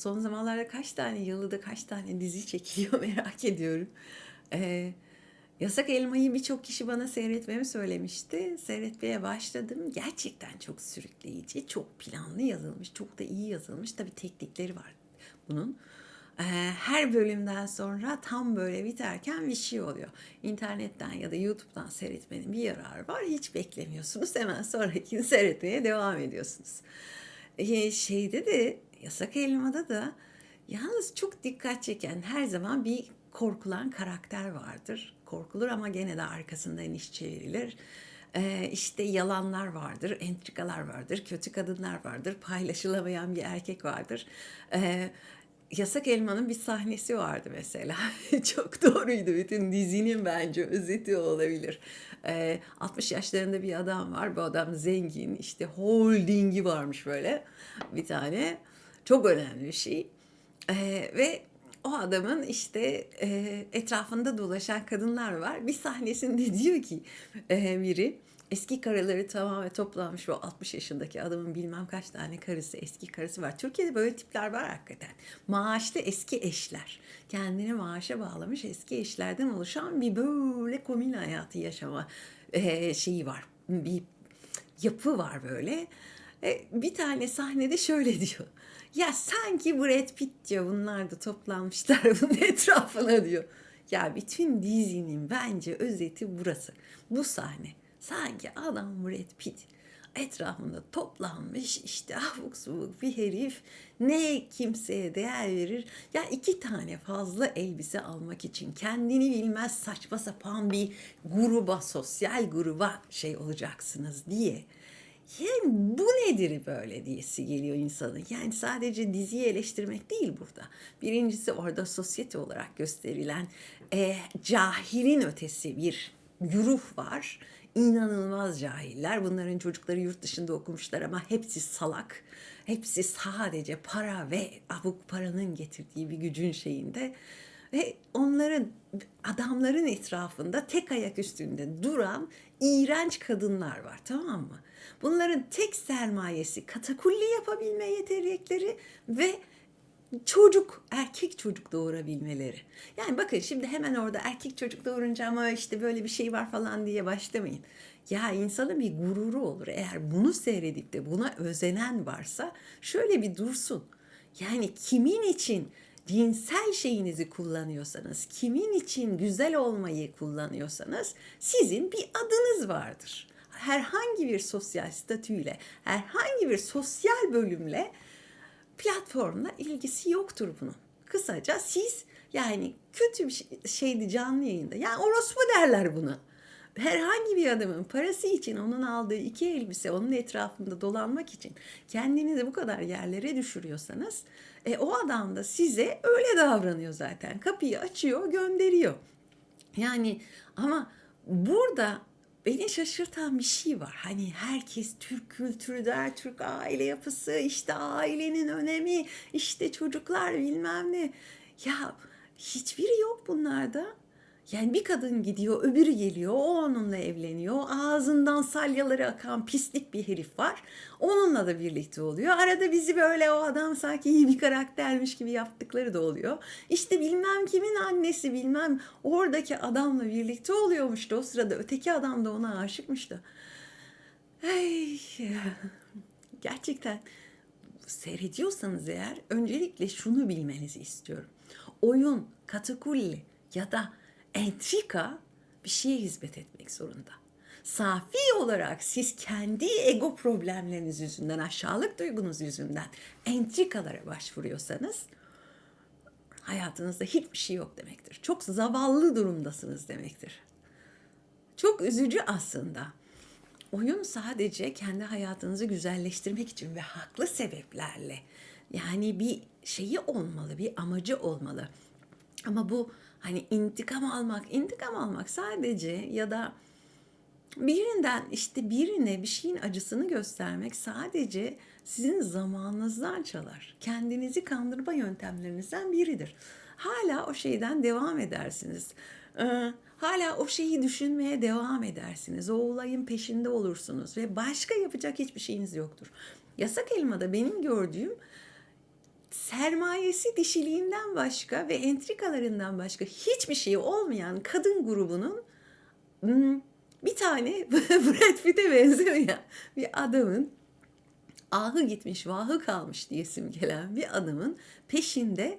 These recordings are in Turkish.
son zamanlarda kaç tane yılda kaç tane dizi çekiliyor merak ediyorum. Ee, Yasak Elma'yı birçok kişi bana seyretmemi söylemişti. Seyretmeye başladım. Gerçekten çok sürükleyici, çok planlı yazılmış, çok da iyi yazılmış. Tabii teknikleri var bunun. Ee, her bölümden sonra tam böyle biterken bir şey oluyor. İnternetten ya da YouTube'dan seyretmenin bir yararı var. Hiç beklemiyorsunuz. Hemen sonrakini seyretmeye devam ediyorsunuz. Ee, şeyde de Yasak Elma'da da yalnız çok dikkat çeken her zaman bir korkulan karakter vardır. Korkulur ama gene de arkasından iş çevrilir. Ee, işte yalanlar vardır, entrikalar vardır, kötü kadınlar vardır, paylaşılamayan bir erkek vardır. Ee, Yasak Elma'nın bir sahnesi vardı mesela. Çok doğruydu. Bütün dizinin bence özeti olabilir. Ee, 60 yaşlarında bir adam var. Bu adam zengin. işte holdingi varmış böyle bir tane. Çok önemli bir şey. Ee, ve o adamın işte e, etrafında dolaşan kadınlar var. Bir sahnesinde diyor ki e, biri eski karıları tamamen toplanmış o 60 yaşındaki adamın bilmem kaç tane karısı eski karısı var. Türkiye'de böyle tipler var hakikaten. Maaşlı eski eşler. Kendini maaşa bağlamış eski eşlerden oluşan bir böyle komün hayatı yaşama e, şeyi var. Bir yapı var böyle. E, bir tane sahnede şöyle diyor. Ya sanki Brad Pitt diyor bunlar da toplanmışlar bunun etrafına diyor. Ya bütün dizinin bence özeti burası. Bu sahne. Sanki adam Brad Pitt etrafında toplanmış işte abuk subuk bir herif ne kimseye değer verir ya iki tane fazla elbise almak için kendini bilmez saçma sapan bir gruba sosyal gruba şey olacaksınız diye yani bu nedir böyle diyesi geliyor insanın. Yani sadece diziyi eleştirmek değil burada. Birincisi orada sosyete olarak gösterilen e, cahilin ötesi bir güruh var. İnanılmaz cahiller. Bunların çocukları yurt dışında okumuşlar ama hepsi salak. Hepsi sadece para ve abuk paranın getirdiği bir gücün şeyinde. Ve onların adamların etrafında tek ayak üstünde duran iğrenç kadınlar var tamam mı? Bunların tek sermayesi katakulli yapabilme yetenekleri ve çocuk, erkek çocuk doğurabilmeleri. Yani bakın şimdi hemen orada erkek çocuk doğurunca ama işte böyle bir şey var falan diye başlamayın. Ya insanın bir gururu olur. Eğer bunu seyredip de buna özenen varsa şöyle bir dursun. Yani kimin için cinsel şeyinizi kullanıyorsanız, kimin için güzel olmayı kullanıyorsanız sizin bir adınız vardır. Herhangi bir sosyal statüyle, herhangi bir sosyal bölümle platformla ilgisi yoktur bunun. Kısaca siz yani kötü bir şeydi canlı yayında. Yani orospu derler buna. Herhangi bir adamın parası için onun aldığı iki elbise onun etrafında dolanmak için kendinizi bu kadar yerlere düşürüyorsanız e, o adam da size öyle davranıyor zaten. Kapıyı açıyor gönderiyor. Yani ama burada beni şaşırtan bir şey var. Hani herkes Türk kültürü der, Türk aile yapısı, işte ailenin önemi, işte çocuklar bilmem ne. Ya hiçbiri yok bunlarda. Yani bir kadın gidiyor, öbürü geliyor, o onunla evleniyor. Ağzından salyaları akan pislik bir herif var. Onunla da birlikte oluyor. Arada bizi böyle o adam sanki iyi bir karaktermiş gibi yaptıkları da oluyor. İşte bilmem kimin annesi bilmem oradaki adamla birlikte oluyormuş da o sırada öteki adam da ona aşıkmış da. Ay, gerçekten seyrediyorsanız eğer öncelikle şunu bilmenizi istiyorum. Oyun, katakulli ya da entrika bir şeye hizmet etmek zorunda. Safi olarak siz kendi ego problemleriniz yüzünden, aşağılık duygunuz yüzünden entrikalara başvuruyorsanız hayatınızda hiçbir şey yok demektir. Çok zavallı durumdasınız demektir. Çok üzücü aslında. Oyun sadece kendi hayatınızı güzelleştirmek için ve haklı sebeplerle yani bir şeyi olmalı, bir amacı olmalı. Ama bu hani intikam almak, intikam almak sadece ya da birinden işte birine bir şeyin acısını göstermek sadece sizin zamanınızdan çalar. Kendinizi kandırma yöntemlerinizden biridir. Hala o şeyden devam edersiniz. Ee, hala o şeyi düşünmeye devam edersiniz. O olayın peşinde olursunuz ve başka yapacak hiçbir şeyiniz yoktur. Yasak elmada benim gördüğüm sermayesi dişiliğinden başka ve entrikalarından başka hiçbir şey olmayan kadın grubunun hmm, bir tane Brad Pitt'e benzemeyen bir adamın ahı gitmiş vahı kalmış diye gelen bir adamın peşinde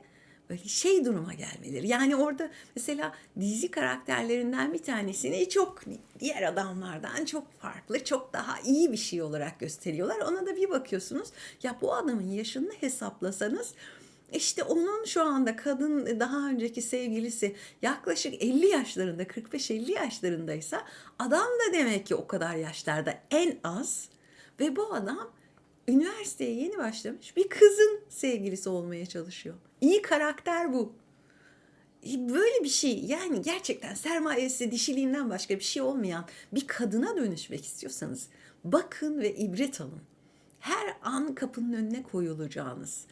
şey duruma gelmeleri. Yani orada mesela dizi karakterlerinden bir tanesini çok diğer adamlardan çok farklı, çok daha iyi bir şey olarak gösteriyorlar. Ona da bir bakıyorsunuz ya bu adamın yaşını hesaplasanız işte onun şu anda kadın daha önceki sevgilisi yaklaşık 50 yaşlarında 45-50 yaşlarındaysa adam da demek ki o kadar yaşlarda en az ve bu adam üniversiteye yeni başlamış bir kızın sevgilisi olmaya çalışıyor. İyi karakter bu. E, Böyle bir şey yani gerçekten sermayesi dişiliğinden başka bir şey olmayan bir kadına dönüşmek istiyorsanız bakın ve ibret alın. Her an kapının önüne koyulacağınız,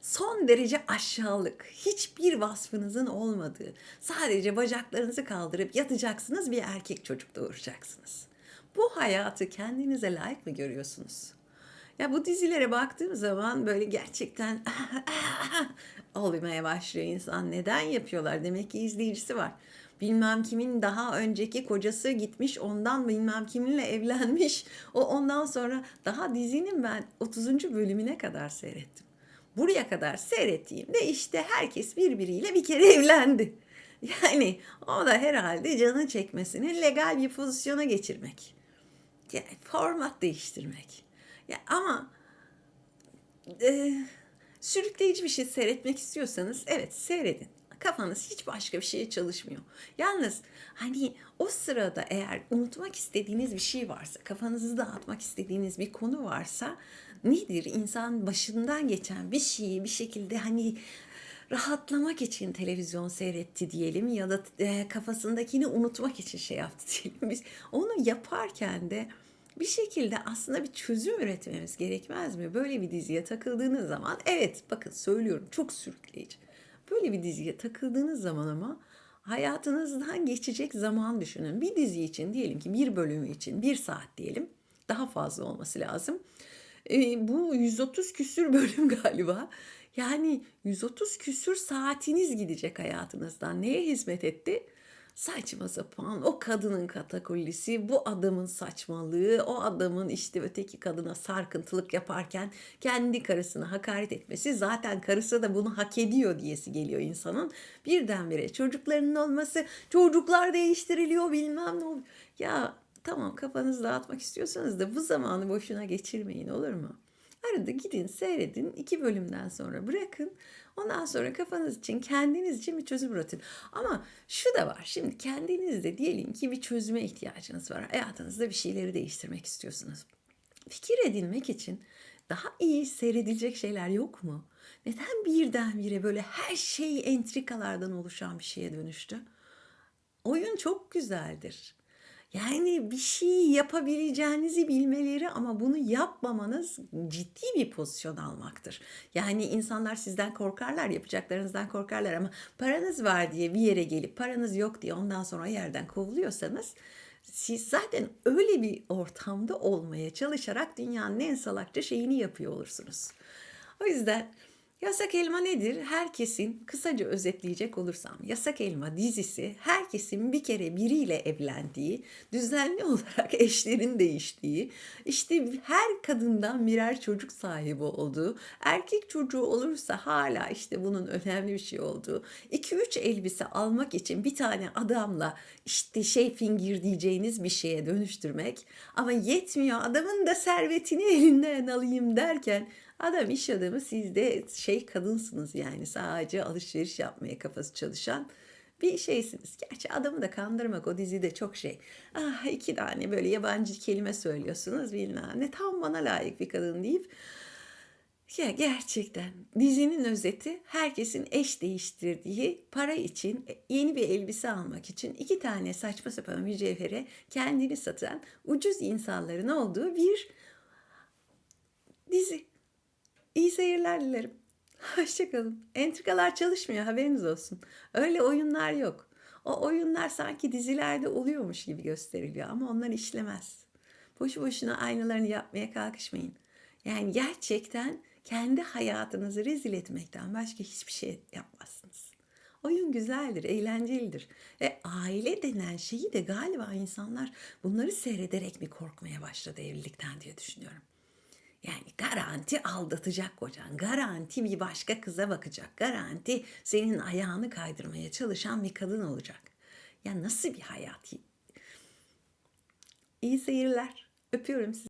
son derece aşağılık, hiçbir vasfınızın olmadığı, sadece bacaklarınızı kaldırıp yatacaksınız bir erkek çocuk doğuracaksınız. Bu hayatı kendinize layık mı görüyorsunuz? Ya bu dizilere baktığım zaman böyle gerçekten olmaya başlıyor insan. Neden yapıyorlar? Demek ki izleyicisi var. Bilmem kimin daha önceki kocası gitmiş ondan bilmem kiminle evlenmiş. O ondan sonra daha dizinin ben 30. bölümüne kadar seyrettim. Buraya kadar seyrettiğimde işte herkes birbiriyle bir kere evlendi. Yani o da herhalde canı çekmesini legal bir pozisyona geçirmek. Yani format değiştirmek. Ya ama e, sürükleyici bir şey seyretmek istiyorsanız evet seyredin. Kafanız hiç başka bir şeye çalışmıyor. Yalnız hani o sırada eğer unutmak istediğiniz bir şey varsa, kafanızı dağıtmak istediğiniz bir konu varsa nedir? İnsan başından geçen bir şeyi bir şekilde hani rahatlamak için televizyon seyretti diyelim ya da e, kafasındakini unutmak için şey yaptı diyelim. Biz onu yaparken de bir şekilde aslında bir çözüm üretmemiz gerekmez mi? Böyle bir diziye takıldığınız zaman evet bakın söylüyorum çok sürükleyici. Böyle bir diziye takıldığınız zaman ama hayatınızdan geçecek zaman düşünün. Bir dizi için diyelim ki bir bölümü için bir saat diyelim daha fazla olması lazım. E, bu 130 küsür bölüm galiba. Yani 130 küsür saatiniz gidecek hayatınızdan. Neye hizmet etti? Saçma sapan o kadının katakullisi, bu adamın saçmalığı, o adamın işte öteki kadına sarkıntılık yaparken kendi karısına hakaret etmesi zaten karısı da bunu hak ediyor diyesi geliyor insanın. Birdenbire çocuklarının olması, çocuklar değiştiriliyor bilmem ne oluyor. Ya tamam kafanızı dağıtmak istiyorsanız da bu zamanı boşuna geçirmeyin olur mu? Arada gidin seyredin iki bölümden sonra bırakın. Ondan sonra kafanız için kendiniz için bir çözüm üretin. Ama şu da var şimdi kendinizde diyelim ki bir çözüme ihtiyacınız var. Hayatınızda bir şeyleri değiştirmek istiyorsunuz. Fikir edinmek için daha iyi seyredilecek şeyler yok mu? Neden birdenbire böyle her şey entrikalardan oluşan bir şeye dönüştü? Oyun çok güzeldir. Yani bir şey yapabileceğinizi bilmeleri ama bunu yapmamanız ciddi bir pozisyon almaktır. Yani insanlar sizden korkarlar, yapacaklarınızdan korkarlar ama paranız var diye bir yere gelip paranız yok diye ondan sonra yerden kovuluyorsanız siz zaten öyle bir ortamda olmaya çalışarak dünyanın en salakça şeyini yapıyor olursunuz. O yüzden Yasak Elma nedir? Herkesin kısaca özetleyecek olursam Yasak Elma dizisi herkesin bir kere biriyle evlendiği, düzenli olarak eşlerin değiştiği, işte her kadından birer çocuk sahibi olduğu, erkek çocuğu olursa hala işte bunun önemli bir şey olduğu, 2-3 elbise almak için bir tane adamla işte şey fingir diyeceğiniz bir şeye dönüştürmek ama yetmiyor adamın da servetini elinden alayım derken Adam iş adamı siz de şey kadınsınız yani sadece alışveriş yapmaya kafası çalışan bir şeysiniz. Gerçi adamı da kandırmak o dizide çok şey. Ah iki tane böyle yabancı kelime söylüyorsunuz bilmem ne tam bana layık bir kadın deyip ya gerçekten dizinin özeti herkesin eş değiştirdiği para için yeni bir elbise almak için iki tane saçma sapan mücevhere kendini satan ucuz insanların olduğu bir dizi. İyi seyirler dilerim. Hoşçakalın. Entrikalar çalışmıyor haberiniz olsun. Öyle oyunlar yok. O oyunlar sanki dizilerde oluyormuş gibi gösteriliyor ama onlar işlemez. Boşu boşuna aynalarını yapmaya kalkışmayın. Yani gerçekten kendi hayatınızı rezil etmekten başka hiçbir şey yapmazsınız. Oyun güzeldir, eğlencelidir. Ve aile denen şeyi de galiba insanlar bunları seyrederek mi korkmaya başladı evlilikten diye düşünüyorum. Yani garanti aldatacak kocan, garanti bir başka kıza bakacak, garanti senin ayağını kaydırmaya çalışan bir kadın olacak. Ya nasıl bir hayat? İyi seyirler. Öpüyorum sizi.